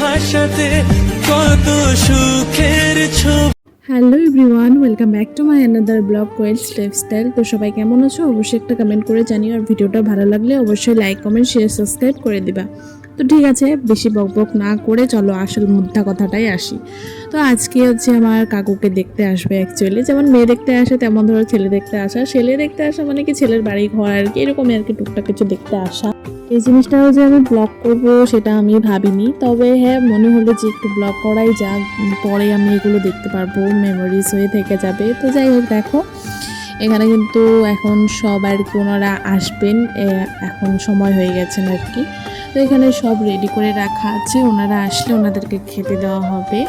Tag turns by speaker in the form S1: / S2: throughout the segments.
S1: ভাষাতে কত সুখের ছবি।
S2: Hello everyone, welcome back to my another vlog, Koel's Lifestyle. তো সবাই কেমন আছো? অবশ্যই একটা কমেন্ট করে জানিও, আর ভিডিওটা ভালো লাগলে অবশ্যই লাইক, কমেন্ট শেয়ার সাবস্ক্রাইব করে দিবা। তো ঠিক আছে, বেশি বক বক না করে চলো আসল মুদ্রা কথাটাই আসি। তো আজকে হচ্ছে আমার কাকুকে দেখতে আসবে অ্যাকচুয়ালি যেমন মেয়ে দেখতে আসে, তেমন ধরো ছেলে দেখতে আসা। ছেলে দেখতে আসা মানে কি ছেলের বাড়ি ঘর আর কি, এরকমই আর কি টুকটাক কিছু দেখতে আসা। এই জিনিসটাও যে আমি ব্লগ করব, সেটা আমি ভাবিনি। তবে হ্যাঁ মনে হলো যে একটু ব্লগ করাই যাক, পরে আমি এগুলো দেখতে পারব মেমোরিজ হয়ে থেকে যাবে। তো যাই হোক, দেখো, এখানে কিন্তু এখন সব আর কি ওনারা আসবেন এখন সময় হয়ে গেছেন আর কি তো এখানে সব রেডি করে রাখা আছে, ওনারা আসলে ওনাদেরকে খেতে দেওয়া হবে।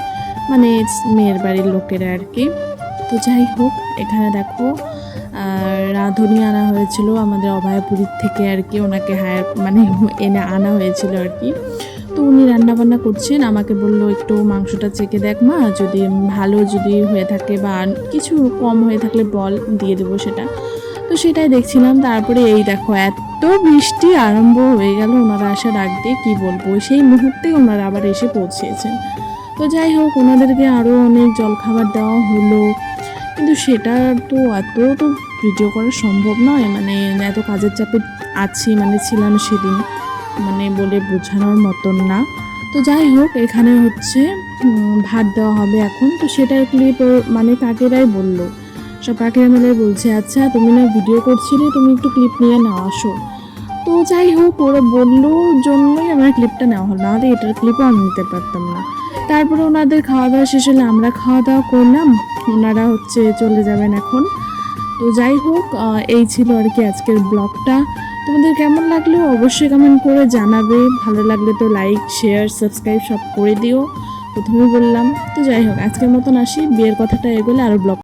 S2: মানে মেয়ের বাড়ির লোকেরা আর কি। তো যাই হোক, এখানে দেখো রাঁধুনি আনা হয়েছিল আমাদের অভয়পুরীর থেকে আর কি, ওনাকে হায়ার মানে এনে আনা হয়েছিল আর কি। তো উনি রান্না বান্না করছেন, আমাকে বলল, একটু মাংসটা চেকে দেখ মা, যদি ভালো যদি হয়ে থাকে বা কিছু কম হয়ে থাকলে বল, দিয়ে দেবো সেটা। তো সেটাই দেখছিলাম, তারপরে এই দেখো, এত বৃষ্টি আরম্ভ হয়ে গেল ওনারা আসার আগ দিয়ে, কী বলব, সেই মুহূর্তে ওনারা আবার এসে পৌঁছেছেন। তো যাই হোক, ওনাদেরকে আরও অনেক জলখাবার দেওয়া হলো কিন্তু সেটা তো এত তো ভিডিও করা সম্ভব নয়। মানে এত কাজের চাপে আছি মানে ছিলাম সেদিন মানে বলে বোঝানোর মতন না। তো যাই হোক, এখানে হচ্ছে ভাত দেওয়া হবে এখন। তো সেটার ক্লিপ মানে কাকেরাই বলল। সব কাকেরা মিলে বলছে আচ্ছা তুমি না ভিডিও করছিলে, তুমি একটু ক্লিপ নিয়ে নাও, আসো। তো যাই হোক, ওরা বলল জন্যই আমার ক্লিপটা নেওয়া হলো। নাহলে এটার ক্লিপও আমি নিতে পারতাম না। তারপরে ওনাদের খাওয়া দাওয়া শেষ হলে আমরা খাওয়া দাওয়া করলাম। ওনারা হচ্ছে চলে যাবেন এখন। তো যাই হোক এই ছিল আর কি আজকের ব্লগটা। তোমাদের কেমন লাগল অবশ্যই কমেন্ট করে জানাবে। ভালো লাগলে তো লাইক শেয়ার সাবস্ক্রাইব সব করে দিও। প্রথমে বললাম। তো যাই হোক, আজকের মতন আসি। বিয়ের কথাটা এগোলে আরও ব্লগ